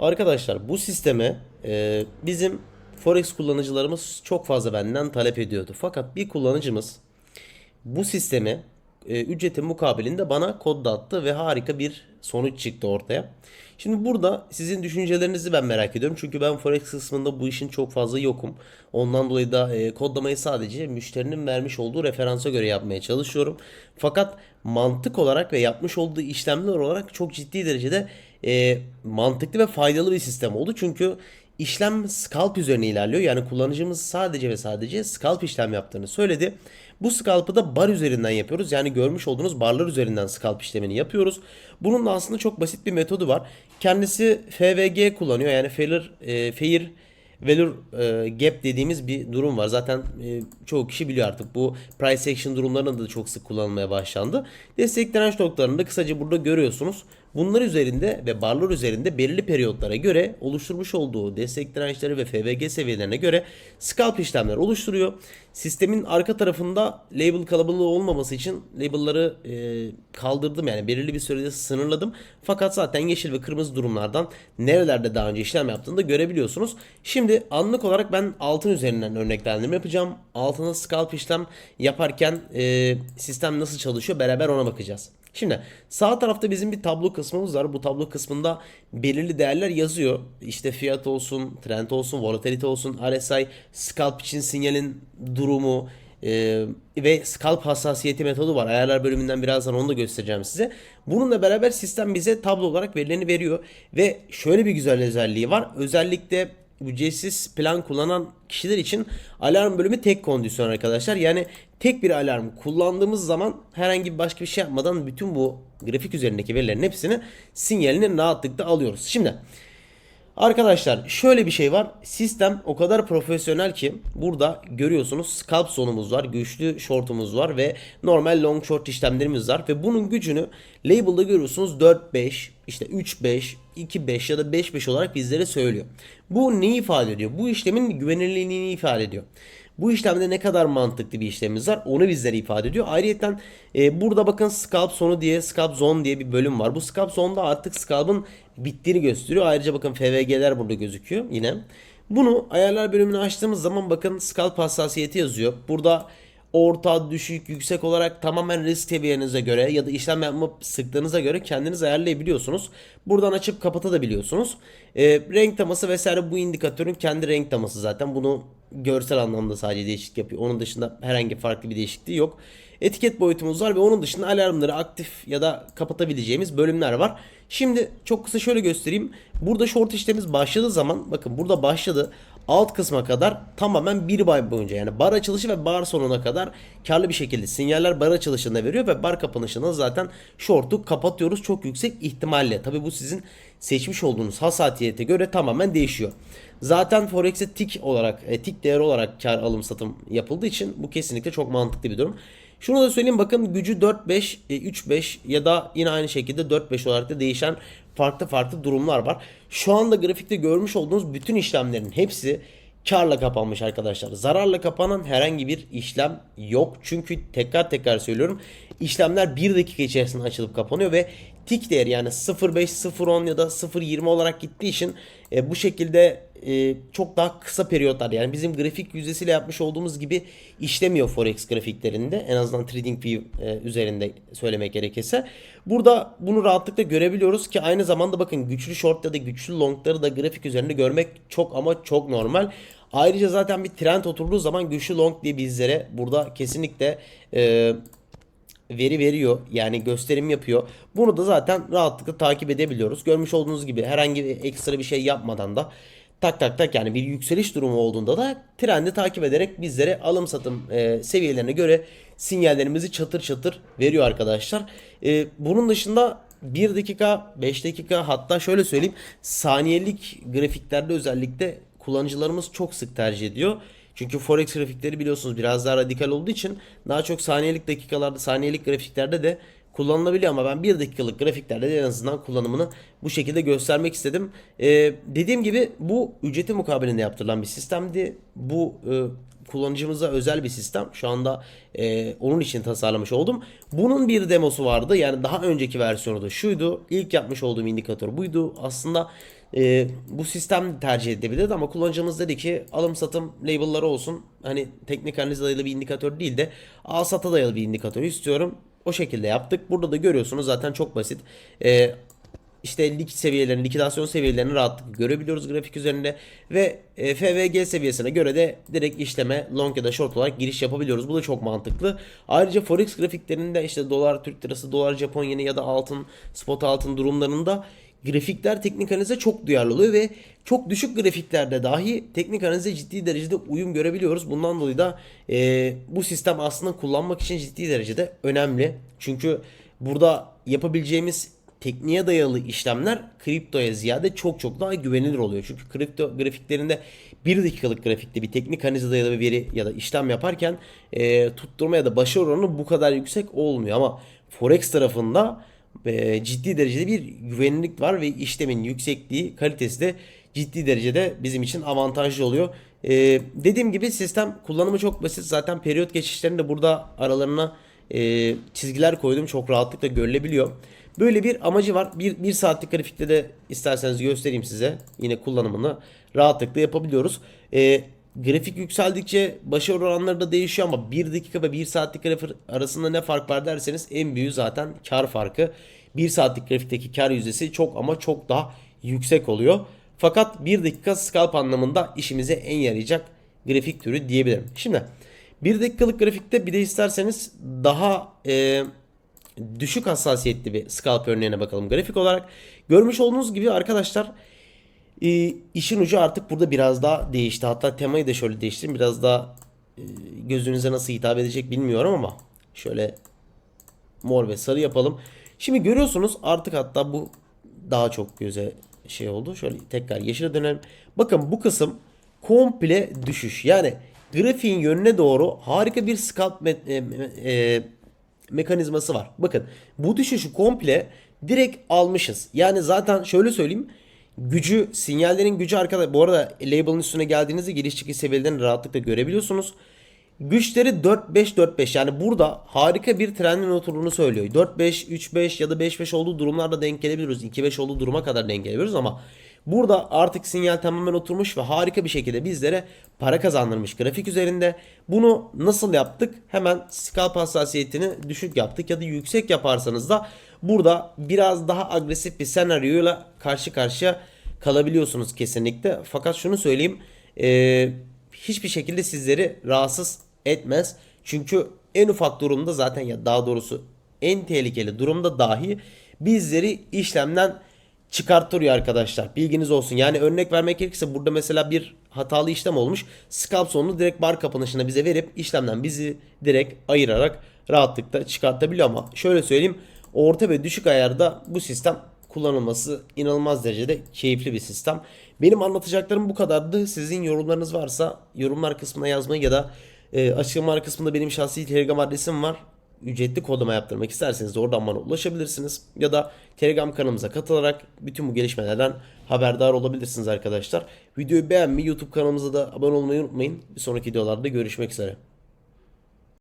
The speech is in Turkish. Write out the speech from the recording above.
Arkadaşlar bu sisteme e, bizim Forex kullanıcılarımız çok fazla benden talep ediyordu. Fakat bir kullanıcımız bu sisteme e, ücretin mukabilinde bana kod da attı ve harika bir sonuç çıktı ortaya. Şimdi burada sizin düşüncelerinizi ben merak ediyorum. Çünkü ben Forex kısmında bu işin çok fazla yokum. Ondan dolayı da e, kodlamayı sadece müşterinin vermiş olduğu referansa göre yapmaya çalışıyorum. Fakat mantık olarak ve yapmış olduğu işlemler olarak çok ciddi derecede e, mantıklı ve faydalı bir sistem oldu. Çünkü işlem scalp üzerine ilerliyor. Yani kullanıcımız sadece ve sadece scalp işlem yaptığını söyledi. Bu scalp'ı da bar üzerinden yapıyoruz. Yani görmüş olduğunuz barlar üzerinden scalp işlemini yapıyoruz. Bunun da aslında çok basit bir metodu var. Kendisi FVG kullanıyor. Yani failure, e, fair value e, gap dediğimiz bir durum var. Zaten e, çoğu kişi biliyor artık. Bu price action durumlarında da çok sık kullanılmaya başlandı. Destek direnç noktalarını da kısaca burada görüyorsunuz. Bunlar üzerinde ve barlar üzerinde belirli periyotlara göre oluşturmuş olduğu destek dirençleri ve FVG seviyelerine göre scalp işlemler oluşturuyor. Sistemin arka tarafında label kalabalığı olmaması için label'ları e, kaldırdım yani belirli bir sürede sınırladım. Fakat zaten yeşil ve kırmızı durumlardan nerelerde daha önce işlem yaptığını da görebiliyorsunuz. Şimdi anlık olarak ben altın üzerinden örneklendirme yapacağım. Altına scalp işlem yaparken e, sistem nasıl çalışıyor beraber ona bakacağız. Şimdi sağ tarafta bizim bir tablo kısmımız var. Bu tablo kısmında belirli değerler yazıyor. İşte fiyat olsun, trend olsun, volatility olsun, RSI, scalp için sinyalin durumu e, ve scalp hassasiyeti metodu var. Ayarlar bölümünden birazdan onu da göstereceğim size. Bununla beraber sistem bize tablo olarak verilerini veriyor. Ve şöyle bir güzel özelliği var. Özellikle ücretsiz plan kullanan kişiler için alarm bölümü tek kondisyon arkadaşlar. Yani tek bir alarm kullandığımız zaman herhangi bir başka bir şey yapmadan bütün bu grafik üzerindeki verilerin hepsini sinyalini rahatlıkla alıyoruz. Şimdi Arkadaşlar şöyle bir şey var. Sistem o kadar profesyonel ki burada görüyorsunuz scalp zonumuz var, güçlü shortumuz var ve normal long short işlemlerimiz var ve bunun gücünü label'da görüyorsunuz 4-5, işte 3-5, 2-5 ya da 5-5 olarak bizlere söylüyor. Bu neyi ifade ediyor? Bu işlemin güvenilirliğini ifade ediyor. Bu işlemde ne kadar mantıklı bir işlemimiz var onu bizlere ifade ediyor. Ayrıca e, burada bakın scalp sonu diye scalp zone diye bir bölüm var. Bu scalp zone'da artık scalp'ın bittiğini gösteriyor. Ayrıca bakın FVG'ler burada gözüküyor yine. Bunu ayarlar bölümünü açtığımız zaman bakın scalp hassasiyeti yazıyor. Burada orta, düşük, yüksek olarak tamamen risk seviyenize göre ya da işlem yapma sıklığınıza göre kendiniz ayarlayabiliyorsunuz. Buradan açıp kapatabiliyorsunuz. E, renk taması vesaire bu indikatörün kendi renk taması zaten. Bunu görsel anlamda sadece değişiklik yapıyor. Onun dışında herhangi farklı bir değişikliği yok. Etiket boyutumuz var ve onun dışında alarmları aktif ya da kapatabileceğimiz bölümler var. Şimdi çok kısa şöyle göstereyim. Burada short işlemimiz başladığı zaman bakın burada başladı. Alt kısma kadar tamamen bir bay boyunca yani bar açılışı ve bar sonuna kadar karlı bir şekilde sinyaller bar açılışında veriyor ve bar kapanışında zaten short'u kapatıyoruz çok yüksek ihtimalle. Tabi bu sizin seçmiş olduğunuz hassasiyete göre tamamen değişiyor. Zaten Forex'e tik olarak, e, tik değeri olarak kar alım satım yapıldığı için bu kesinlikle çok mantıklı bir durum. Şunu da söyleyeyim bakın gücü 4-5, e, 3-5 ya da yine aynı şekilde 4-5 olarak da değişen farklı farklı durumlar var. Şu anda grafikte görmüş olduğunuz bütün işlemlerin hepsi karla kapanmış arkadaşlar. Zararla kapanan herhangi bir işlem yok. Çünkü tekrar tekrar söylüyorum. işlemler 1 dakika içerisinde açılıp kapanıyor ve tik değeri yani 0.5, 0.10 ya da 0.20 olarak gittiği için e, bu şekilde e, çok daha kısa periyotlar yani bizim grafik yüzdesiyle yapmış olduğumuz gibi işlemiyor Forex grafiklerinde en azından TradingView e, üzerinde söylemek gerekirse. Burada bunu rahatlıkla görebiliyoruz ki aynı zamanda bakın güçlü short ya da güçlü longları da grafik üzerinde görmek çok ama çok normal. Ayrıca zaten bir trend oturduğu zaman güçlü long diye bizlere burada kesinlikle e, veri veriyor. Yani gösterim yapıyor. Bunu da zaten rahatlıkla takip edebiliyoruz. Görmüş olduğunuz gibi herhangi bir ekstra bir şey yapmadan da tak tak tak yani bir yükseliş durumu olduğunda da trendi takip ederek bizlere alım satım e, seviyelerine göre sinyallerimizi çatır çatır veriyor arkadaşlar. E, bunun dışında 1 dakika, 5 dakika hatta şöyle söyleyeyim saniyelik grafiklerde özellikle kullanıcılarımız çok sık tercih ediyor. Çünkü forex grafikleri biliyorsunuz biraz daha radikal olduğu için daha çok saniyelik dakikalarda, saniyelik grafiklerde de kullanılabiliyor ama ben 1 dakikalık grafiklerde de en azından kullanımını bu şekilde göstermek istedim. Ee, dediğim gibi bu ücreti mukabilinde yaptırılan bir sistemdi. Bu e, kullanıcımıza özel bir sistem. Şu anda e, onun için tasarlamış oldum. Bunun bir demosu vardı. Yani daha önceki versiyonu da şuydu. İlk yapmış olduğum indikatör buydu. Aslında e, bu sistem tercih edebilirdi ama kullanıcımız dedi ki alım satım label'ları olsun. Hani teknik analize dayalı bir indikatör değil de al sata dayalı bir indikatör istiyorum. O şekilde yaptık. Burada da görüyorsunuz zaten çok basit. E, işte lik seviyelerini, likidasyon seviyelerini rahatlıkla görebiliyoruz grafik üzerinde ve e, FVG seviyesine göre de direkt işleme long ya da short olarak giriş yapabiliyoruz. Bu da çok mantıklı. Ayrıca forex grafiklerinde işte dolar, Türk lirası, dolar, Japon yeni ya da altın, spot altın durumlarında grafikler teknik analize çok duyarlı oluyor ve çok düşük grafiklerde dahi teknik analize ciddi derecede uyum görebiliyoruz. Bundan dolayı da e, bu sistem aslında kullanmak için ciddi derecede önemli. Çünkü burada yapabileceğimiz tekniğe dayalı işlemler kriptoya ziyade çok çok daha güvenilir oluyor. Çünkü kripto grafiklerinde 1 dakikalık grafikte bir teknik analize dayalı bir veri ya da işlem yaparken e, tutturma ya da başarı oranı bu kadar yüksek olmuyor. Ama Forex tarafında ciddi derecede bir güvenilirlik var ve işlemin yüksekliği kalitesi de ciddi derecede bizim için avantajlı oluyor. E, dediğim gibi sistem kullanımı çok basit. Zaten periyot geçişlerini de burada aralarına e, çizgiler koydum. Çok rahatlıkla görülebiliyor. Böyle bir amacı var. Bir, bir saatlik grafikte de isterseniz göstereyim size. Yine kullanımını rahatlıkla yapabiliyoruz. E, grafik yükseldikçe başarı oranları da değişiyor ama 1 dakika ve 1 saatlik grafik arasında ne fark var derseniz en büyüğü zaten kar farkı. 1 saatlik grafikteki kar yüzdesi çok ama çok daha yüksek oluyor. Fakat 1 dakika scalp anlamında işimize en yarayacak grafik türü diyebilirim. Şimdi 1 dakikalık grafikte bir de isterseniz daha e, düşük hassasiyetli bir scalp örneğine bakalım grafik olarak. Görmüş olduğunuz gibi arkadaşlar e, işin ucu artık burada biraz daha değişti. Hatta temayı da şöyle değiştireyim. Biraz daha e, gözünüze nasıl hitap edecek bilmiyorum ama şöyle mor ve sarı yapalım. Şimdi görüyorsunuz artık hatta bu daha çok göze şey oldu. Şöyle tekrar yeşile dönelim. Bakın bu kısım komple düşüş. Yani grafiğin yönüne doğru harika bir scalp me- e, e, mekanizması var. Bakın bu düşüşü komple direkt almışız. Yani zaten şöyle söyleyeyim. Gücü, sinyallerin gücü arkada. Bu arada label'ın üstüne geldiğinizde giriş çıkış seviyelerini rahatlıkla görebiliyorsunuz. Güçleri 4-5-4-5 yani burada harika bir trendin oturduğunu söylüyor. 4-5, 3-5 ya da 5-5 olduğu durumlarda denk gelebiliyoruz. 2-5 olduğu duruma kadar denk gelebiliyoruz ama burada artık sinyal tamamen oturmuş ve harika bir şekilde bizlere para kazandırmış grafik üzerinde. Bunu nasıl yaptık? Hemen scalp hassasiyetini düşük yaptık ya da yüksek yaparsanız da burada biraz daha agresif bir senaryoyla karşı karşıya kalabiliyorsunuz kesinlikle. Fakat şunu söyleyeyim. Eee hiçbir şekilde sizleri rahatsız etmez. Çünkü en ufak durumda zaten ya daha doğrusu en tehlikeli durumda dahi bizleri işlemden çıkartıyor arkadaşlar. Bilginiz olsun. Yani örnek vermek gerekirse burada mesela bir hatalı işlem olmuş. Scalp sonunu direkt bar kapanışına bize verip işlemden bizi direkt ayırarak rahatlıkla çıkartabiliyor ama şöyle söyleyeyim orta ve düşük ayarda bu sistem kullanılması inanılmaz derecede keyifli bir sistem. Benim anlatacaklarım bu kadardı. Sizin yorumlarınız varsa yorumlar kısmına yazmayı ya da e, açıklamalar kısmında benim şahsi Telegram adresim var. Ücretli kodlama yaptırmak isterseniz oradan bana ulaşabilirsiniz. Ya da Telegram kanalımıza katılarak bütün bu gelişmelerden haberdar olabilirsiniz arkadaşlar. Videoyu beğenmeyi, YouTube kanalımıza da abone olmayı unutmayın. Bir sonraki videolarda görüşmek üzere.